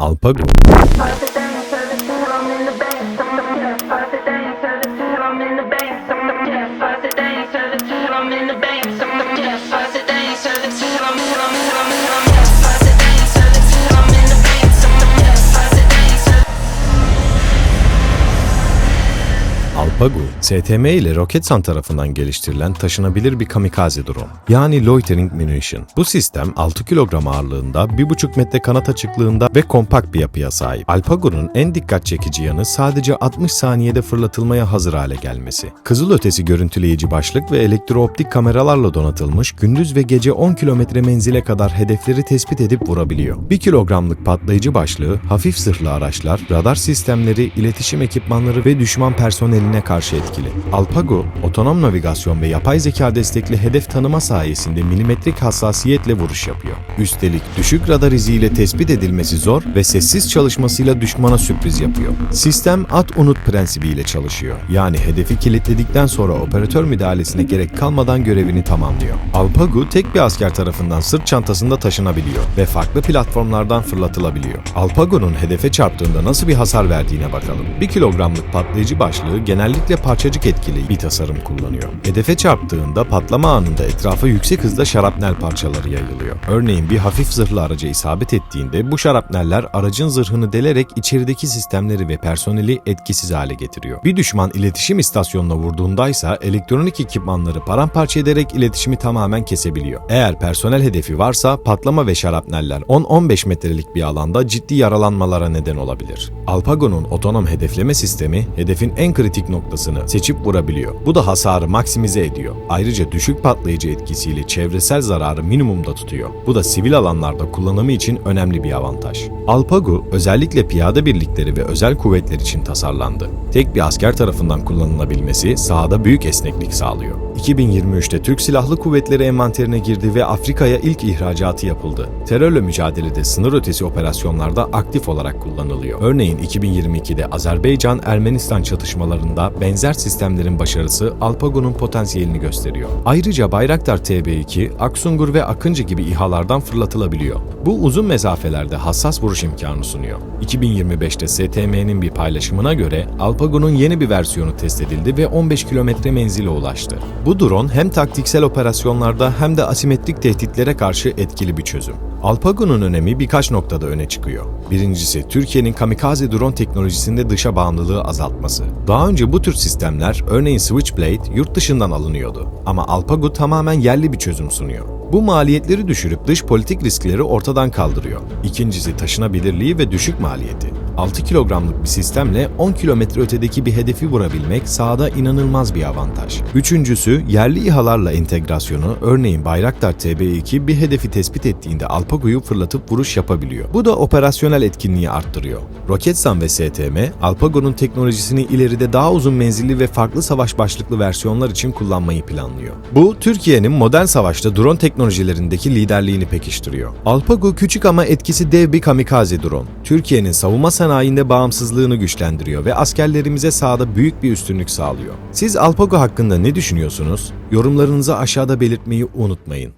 Alpago, Alpago, STM ile Roketsan tarafından geliştirilen taşınabilir bir kamikaze drone. Yani Loitering Munition. Bu sistem 6 kilogram ağırlığında, 1,5 metre kanat açıklığında ve kompakt bir yapıya sahip. Alpago'nun en dikkat çekici yanı sadece 60 saniyede fırlatılmaya hazır hale gelmesi. Kızılötesi görüntüleyici başlık ve elektrooptik kameralarla donatılmış, gündüz ve gece 10 kilometre menzile kadar hedefleri tespit edip vurabiliyor. 1 kilogramlık patlayıcı başlığı, hafif zırhlı araçlar, radar sistemleri, iletişim ekipmanları ve düşman personeline karşı etkili. Alpago, otonom navigasyon ve yapay zeka destekli hedef tanıma sayesinde milimetrik hassasiyetle vuruş yapıyor. Üstelik düşük radar iziyle tespit edilmesi zor ve sessiz çalışmasıyla düşmana sürpriz yapıyor. Sistem at unut prensibiyle çalışıyor. Yani hedefi kilitledikten sonra operatör müdahalesine gerek kalmadan görevini tamamlıyor. Alpago tek bir asker tarafından sırt çantasında taşınabiliyor ve farklı platformlardan fırlatılabiliyor. Alpago'nun hedefe çarptığında nasıl bir hasar verdiğine bakalım. 1 kilogramlık patlayıcı başlığı genellikle parçacık etkili bir tasarım kullanıyor. Hedefe çarptığında patlama anında etrafa yüksek hızda şarapnel parçaları yayılıyor. Örneğin bir hafif zırhlı araca isabet ettiğinde bu şarapneller aracın zırhını delerek içerideki sistemleri ve personeli etkisiz hale getiriyor. Bir düşman iletişim istasyonuna vurduğundaysa elektronik ekipmanları paramparça ederek iletişimi tamamen kesebiliyor. Eğer personel hedefi varsa patlama ve şarapneller 10-15 metrelik bir alanda ciddi yaralanmalara neden olabilir. Alpago'nun otonom hedefleme sistemi hedefin en kritik noktasını seçip vurabiliyor. Bu da hasarı maksimize ediyor. Ayrıca düşük patlayıcı etkisiyle çevresel zararı minimumda tutuyor. Bu da sivil alanlarda kullanımı için önemli bir avantaj. Alpago özellikle piyade birlikleri ve özel kuvvetler için tasarlandı. Tek bir asker tarafından kullanılabilmesi sahada büyük esneklik sağlıyor. 2023'te Türk Silahlı Kuvvetleri envanterine girdi ve Afrika'ya ilk ihracatı yapıldı. Terörle mücadelede sınır ötesi operasyonlarda aktif olarak kullanılıyor. Örneğin 2022'de Azerbaycan-Ermenistan çatışmalarında benzer sistemlerin başarısı Alpago'nun potansiyelini gösteriyor. Ayrıca Bayraktar TB2, Aksungur ve Akıncı gibi İHA'lardan fırlatılabiliyor. Bu uzun mesafelerde hassas vuruş imkanı sunuyor. 2025'te STM'nin bir paylaşımına göre Alpago'nun yeni bir versiyonu test edildi ve 15 kilometre menzile ulaştı. Bu drone hem taktiksel operasyonlarda hem de asimetrik tehditlere karşı etkili bir çözüm. Alpago'nun önemi birkaç noktada öne çıkıyor. Birincisi, Türkiye'nin kamikaze drone teknolojisinde dışa bağımlılığı azaltması. Daha önce bu tür sistemler, örneğin Switchblade, yurt dışından alınıyordu. Ama Alpago tamamen yerli bir çözüm sunuyor. Bu maliyetleri düşürüp dış politik riskleri ortadan kaldırıyor. İkincisi taşınabilirliği ve düşük maliyeti. 6 kilogramlık bir sistemle 10 kilometre ötedeki bir hedefi vurabilmek sahada inanılmaz bir avantaj. Üçüncüsü yerli İHA'larla entegrasyonu, örneğin Bayraktar TB2 bir hedefi tespit ettiğinde Alpago'yu fırlatıp vuruş yapabiliyor. Bu da operasyonel etkinliği arttırıyor. Roketsan ve STM, Alpago'nun teknolojisini ileride daha uzun menzilli ve farklı savaş başlıklı versiyonlar için kullanmayı planlıyor. Bu, Türkiye'nin modern savaşta drone teknolojilerindeki liderliğini pekiştiriyor. Alpago küçük ama etkisi dev bir kamikaze drone. Türkiye'nin savunma sanayinde bağımsızlığını güçlendiriyor ve askerlerimize sahada büyük bir üstünlük sağlıyor. Siz Alpago hakkında ne düşünüyorsunuz? Yorumlarınızı aşağıda belirtmeyi unutmayın.